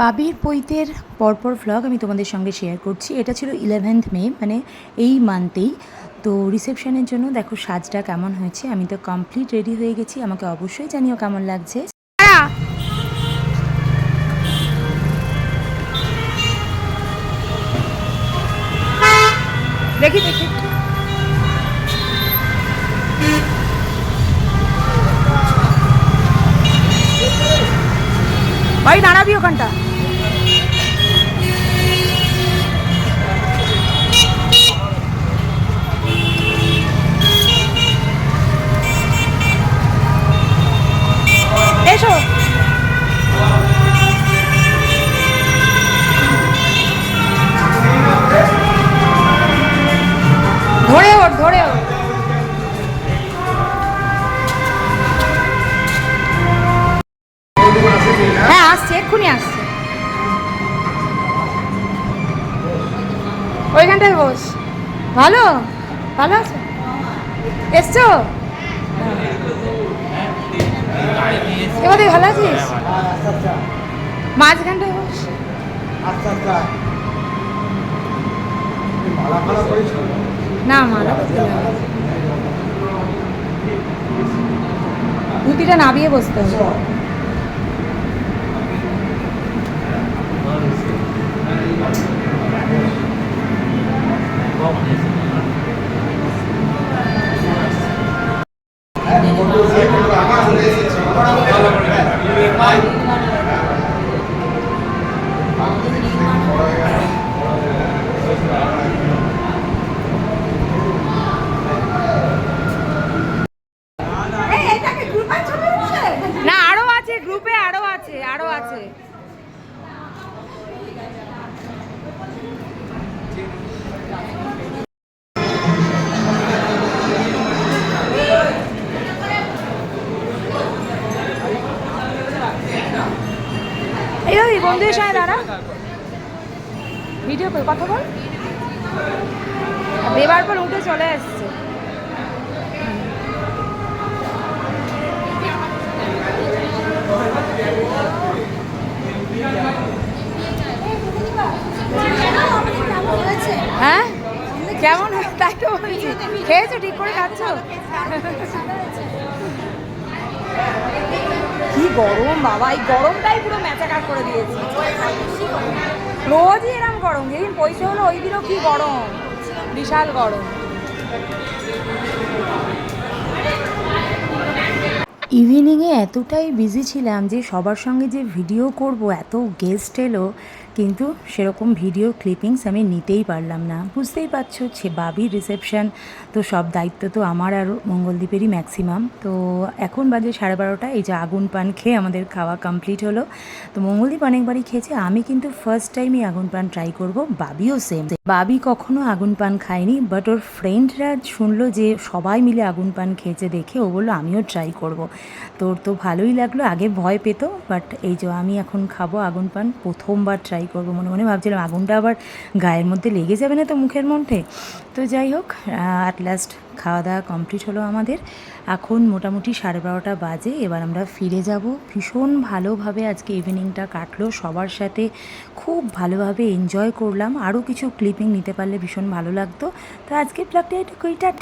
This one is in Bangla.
বাবির পৈতের পরপর ভ্লগ আমি তোমাদের সঙ্গে শেয়ার করছি। এটা ছিল ইলেভেন্থ মে মানে এই মান্থেই তো রিসেপশনের জন্য দেখো সাজটা কেমন হয়েছে, আমি তো কমপ্লিট রেডি হয়ে গেছি। আমাকে অবশ্যই জানিও কেমন লাগছে। দেখি দেখি। ভাই দাঁড়াবি ওখানটা। এসো। ধরে ওঠ ধরে আসছে, এক্ষুনি আসছে। ওইখানটায় বস। ভালো? ভালো আছো? এসছো? এবার ভালো আছিস? মাঝখানটায় বস। না, মালা। ধুতিটা নাবিয়ে বসতে হবে। না আরও আছে গ্রুপে আরও আছে আরও আছে। বন্ধুদের সঙ্গে দাঁড়া। ভিডিও করে কথা বল। দেবার পর উঠে চলে আসছে। হ্যাঁ? কেমন? তাই তো খেয়েছো? ঠিক করে খাচ্ছ? গরম, বাবা, এই গরমটাই পুরো ম্যাচাকার করে দিয়েছে। রোজই এরম গরম, যেদিন পয়সা হলো ওই দিনও কি গরম? বিশাল গরম। ইভিনিংয়ে এতটাই বিজি ছিলাম যে সবার সঙ্গে যে ভিডিও করব, এত গেস্ট এলো কিন্তু সেরকম ভিডিও ক্লিপিংস আমি নিতেই পারলাম না। বুঝতেই পারছ সে বাবির রিসেপশন তো সব দায়িত্ব তো আমার আর মঙ্গলদ্বীপেরই ম্যাক্সিমাম তো এখন বাজে সাড়ে বারোটা, এই যে আগুন পান খেয়ে আমাদের খাওয়া কমপ্লিট হলো। তো মঙ্গলদ্বীপ অনেকবারই খেয়েছে, আমি কিন্তু ফার্স্ট টাইমই আগুন পান ট্রাই করব, বাবিও সেম বাবি কখনো আগুন পান খায়নি বাট ওর ফ্রেন্ডরা শুনলো যে সবাই মিলে আগুন পান খেয়েছে দেখে, ও বলল, আমিও ট্রাই করব। তোর তো ভালোই লাগল, আগে ভয় পেত বাট এই যে আমি এখন খাব আগুন পান, প্রথমবার ট্রাই করব মনে মনে ভাবছিলাম, আগুনটা আবার গায়ের মধ্যে লেগে যাবে না তো মুখের মধ্যে। তো যাই হোক অ্যাট লাস্ট খাওয়া দাওয়া কমপ্লিট হলো আমাদের। এখন মোটামুটি সাড়ে বারোটা বাজে, এবার আমরা ফিরে যাব। ভীষণ ভালোভাবে আজকে ইভিনিংটা কাটলো, সবার সাথে খুব ভালোভাবে এনজয় করলাম। আরও কিছু ক্লিপিং নিতে পারলে ভীষণ ভালো লাগতো। তো আজকে ব্লগটা এটুকুই, টাটা।